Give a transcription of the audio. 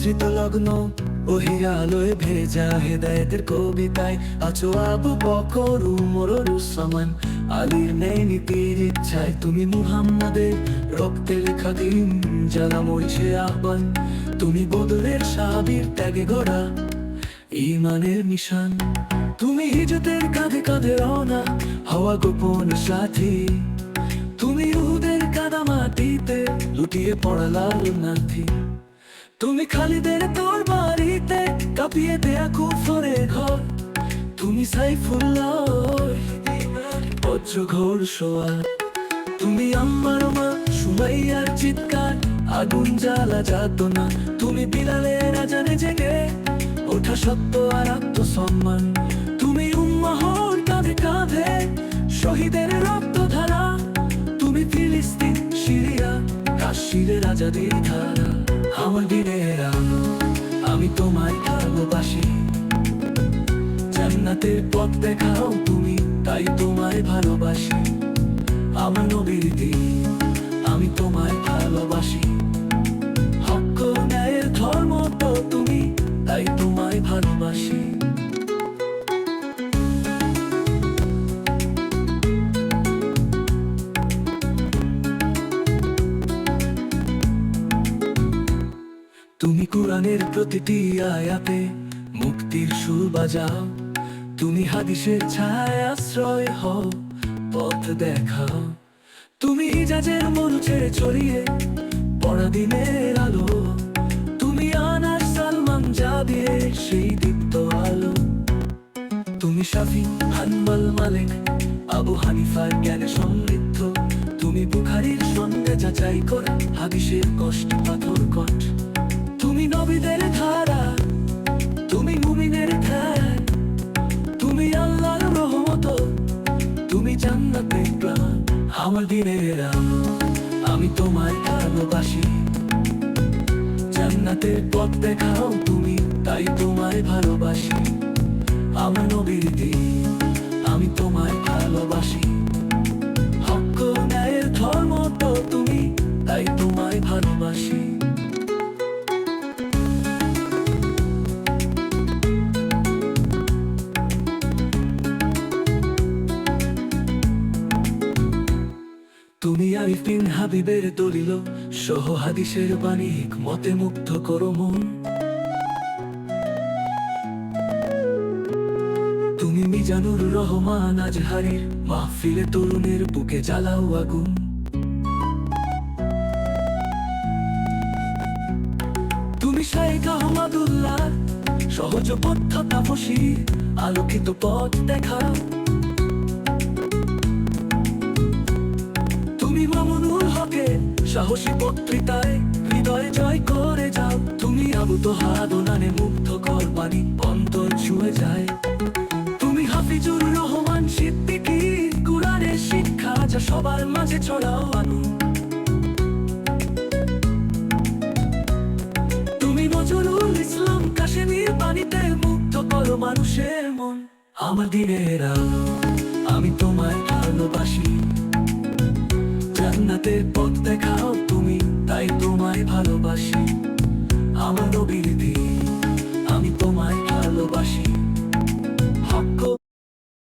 মগ্ন ওহি আলোয় ভেজা হেদায়েতের কবিতায়। আছো আবু বকর উমরুসমান আলীর নেই নীতির ইচ্ছায় তুমি মুহাম্মাদের রক্তে লেখা দিন জ্বালা মরিছে আহ্বান। তুমি বদলের সাবির ত্যাগে গড়া ইমানের নিশান। তুমি হিজতের কাঁধে কাঁধে রওনা, হওয়া গোপন সাথী। তুমি উহুদের কাদা মাটিতে লুটিয়ে পড়া লাল নাথি। তুমি খালিদের তোর বাড়িতে কাঁপিয়ে দেয়া কুফরে ঘর। তুমি সাইফুল্লাহ সোয়া তুমি আমার মা, সুমাইয়ার চিৎকার, আগুন জ্বালা যাত না তুমি বিলালের আজানে জেগে ওঠা সত্য আর আত্মসম্মান। তুমি উম্মাহর কাঁধে কাঁধে শহীদের রক্ত ধারা তুমি ফিলিস্তিন, সিরিয়া, কাশ্মীরের আজাদির ধারা। আমার দিনের আলো, আমি তোমায় ভালোবাসি। জান্নাতের পথ দেখাও তুমি, তাই তোমায় ভালোবাসি। আমার নবীর দিন, আমি তোমায় ভালোবাসি। তুমি কোরআনের প্রতিটি আয়াতে মুক্তির সুর বাজাও। তুমি হাদিসের ছায় আশ্রয় হও, পথ দেখাও। তুমি হিজাজের মরু ছেড়ে ছড়িয়ে পরাদিনের আলো। তুমি আনার সালমান যাবে সেই দীপ্ত আলো। তুমি শাফি, হানবল, মালিক, আবু হানিফার জ্ঞানে সমৃদ্ধ। তুমি বুখারির সঙ্গে যাচাই করে, হাদিসের কষ্ট পাথর কট। তুমি জান্নাতে প্রাণ আমার দিনের রাম আমি তোমায় ভালোবাসি। জান্নাতের পথ দেখাও তুমি, তাই তোমায় ভালোবাসি। আমার নবীর দিন। তুমি আরিফ বিন হাবিবের দলিল, সহ হাদিসের বাণী মতে মুগ্ধ করো মন। তুমি মিজানুর রহমান আজহারির মাহফিলে তরুণের বুকে জ্বালাও আগুন। তুমি শাইখ আহমদুল্লাহ, সহজ পথ তাপসী, আলোকিত পথ দেখাও সাহসী বক্তৃতায় হৃদয় জয় করে যাও। তুমি আবু তো হাদনানে মুগ্ধ কর বাণী অন্তর ছুঁয়ে যায়। তুমি হাফিজুর রহমান সিদ্দিকি, কুরআনের শিক্ষা যা সবার মাঝে ছড়াও আনু। তুমি নজরুল ইসলাম কাশ্মীর বাণীতে মুগ্ধ করো মানুষের মন, আমার দিনের আলো। জান্নাতের পথ দেখাও।